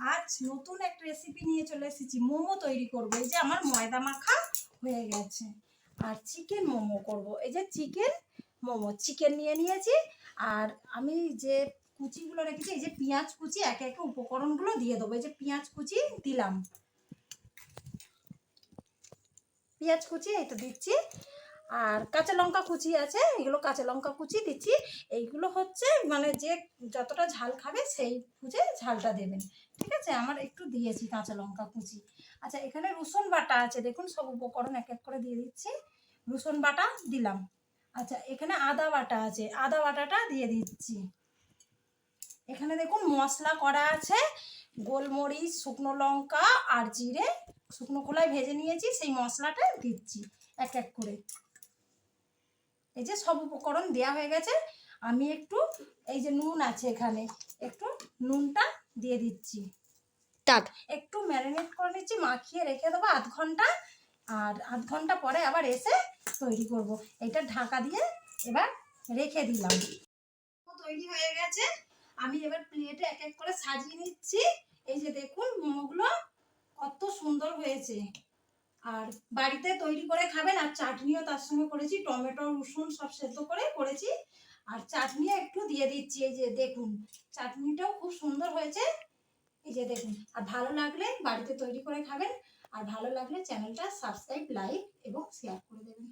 আজ নতুন একটা রেসিপি নিয়ে চলে এসেছি। মোমো তৈরি করব। এই যে আমার ময়দা মাখা হয়ে গেছে। আর চিকেন মোমো করব। এই যে চিকেন মোমো। চিকেন নিয়ে নিয়েছি। আর আমি যে কুচিগুলো রেখেছি, এই যে পেঁয়াজ কুচি, একে একে উপকরণগুলো দিয়ে দেবো। এই যে পেঁয়াজ কুচি দিলাম। পেঁয়াজ কুচি তো দিচ্ছি। আর কাঁচা লঙ্কা কুচি আছে, এগুলো কাঁচা লঙ্কা কুচি দিচ্ছি। এইগুলো হচ্ছে মানে যে যতটা ঝাল খাবে সেই বুঝে ঝালটা দেবেন। ঠিক আছে? আমার একটু দিয়েছি কাঁচা লঙ্কা কুচি। আচ্ছা এখানে রসুন বাটা আছে। দেখুন, সব উপকরণ এক এক করে দিয়ে দিচ্ছি। রসুন বাটা দিলাম। আচ্ছা এখানে আদা বাটা আছে। আদা বাটাটা দিয়ে দিচ্ছি। এখানে দেখুন, মশলা করা আছে। গোলমরিচ, শুকনো লঙ্কা আর জিরে। শুকনো খোলায় ভেজে নিয়েছি, সেই মশলাটা দিচ্ছি এক এক করে। এই যে সব উপকরণ দেওয়া হয়ে গেছে আমি একটু এই যে নুন আছে এখানে একটু নুনটা দিয়ে দিচ্ছি। টাক। একটু ম্যারিনেট করে নিচ্ছি মাখিয়ে রেখে দেবো আধ ঘণ্টা আর আধ ঘণ্টা পরে আবার এসে তৈরি করব। এটা ঢাকা দিয়ে এবার রেখে দিলাম। তৈরি হয়ে গেছে। আমি এবার প্লেটে এক এক করে সাজিয়ে নিচ্ছি। এই যে দেখুন মোমোগুলো কত সুন্দর হয়েছে। আর বাড়িতে তৈরি করে খাবেন, আর চাটনিও তার সঙ্গে করেছি, টমেটো, রসুন সব সেদ্ধ করে করেছি। আর চাটনিও একটু দিয়ে দিচ্ছি, এই যে দেখুন, চাটনিটাও খুব সুন্দর হয়েছে। এই যে দেখুন, আর ভালো লাগলে বাড়িতে তৈরি করে খাবেন, আর ভালো লাগলে চ্যানেলটা সাবস্ক্রাইব, লাইক এবং শেয়ার করে দেবেন।